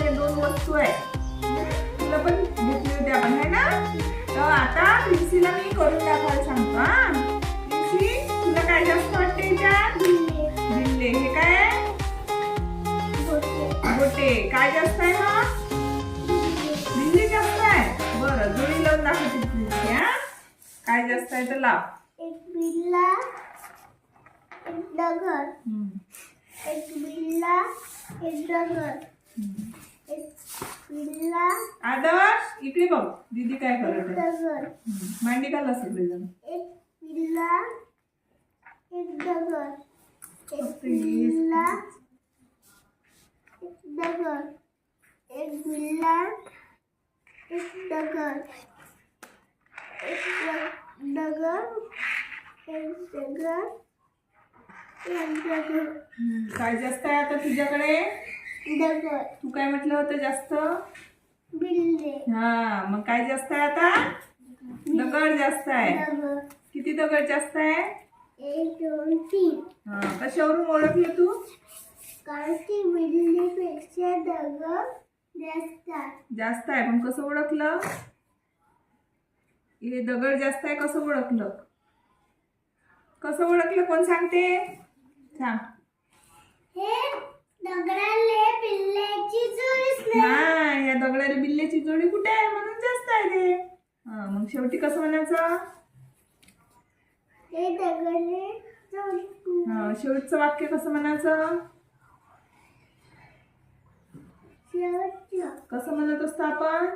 हे दोन वस्तू आहे. तुला पण घेतली होती आपण है ना? तर आता प्रिन्सीला मी करून दाखवायला सांगतो हा. प्रिन्सी तुला काय जास्त वाटते याच्यात? दिल्ले हे काय? गोटे. काय जास्त आहे मग? दिल्ली जास्त आहे. बरं जुळी लावून दाखवते प्रिन्सी हा. काय जास्त आहे तर लाव एक बिल्ला एक हम्म. एक बिल्ला एक दगड हम्म. एक बिल्ला आदर्श इकडे बघ दीदी काय करत आहे. मांडी घाला सगळेजण. काय जास्त आहे आता तुझ्याकडे? तू काय म्हटलं होतं जास्त? हा मग काय जास्त आहे आता? दगड जास्त आहे. किती दगड जास्त आहे? एक दोन तीन. हा कशावरून ओळखलं तू? कारण की बिल्लीपेक्षा दगड. जास्त आहे. पण कसं ओळखलं? हे दगड जास्त आहे कसं ओळखलं? कसं ओळखलं? कोण सांगते? सांग हे दगडाले बिल्ल्याची जोडीच या दगडाला बिल्ल्याची जोडी कुठे आहे म्हणून जास्त आहे ते. हा मग शेवटी कसं म्हणायचं? हे दगडले जोडी हा शेवटचं वाक्य कसं म्हणायचं? कसं म्हणत असतो आपण?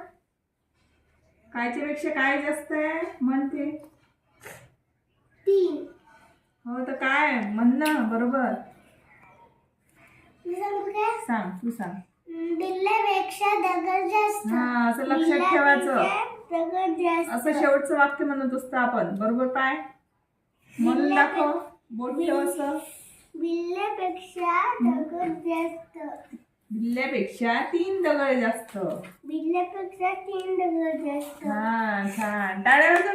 कायच्या पेक्षा काय जास्त आहे? म्हणते. तीन. हो तर काय? म्हण ना बरोबर सांग तू सांग. बिल्ल्यापेक्षा दगड जास्त. हा असं लक्षात ठेवायचं. बिल्ल्यापेक्षा दगड जास्त. असं शेवटचं वाक्य म्हणत असतो आपण. बरोबर काय? म्हणून दाखव. बोट ठेव असं. बिल्ल्यापेक्षा दगड जास्त. बिल्ल्यापेक्षा तीन दगड जास्त. बिल्ल्यापेक्षा तीन दगड जास्त. हा छान. टाळ्या वाजवा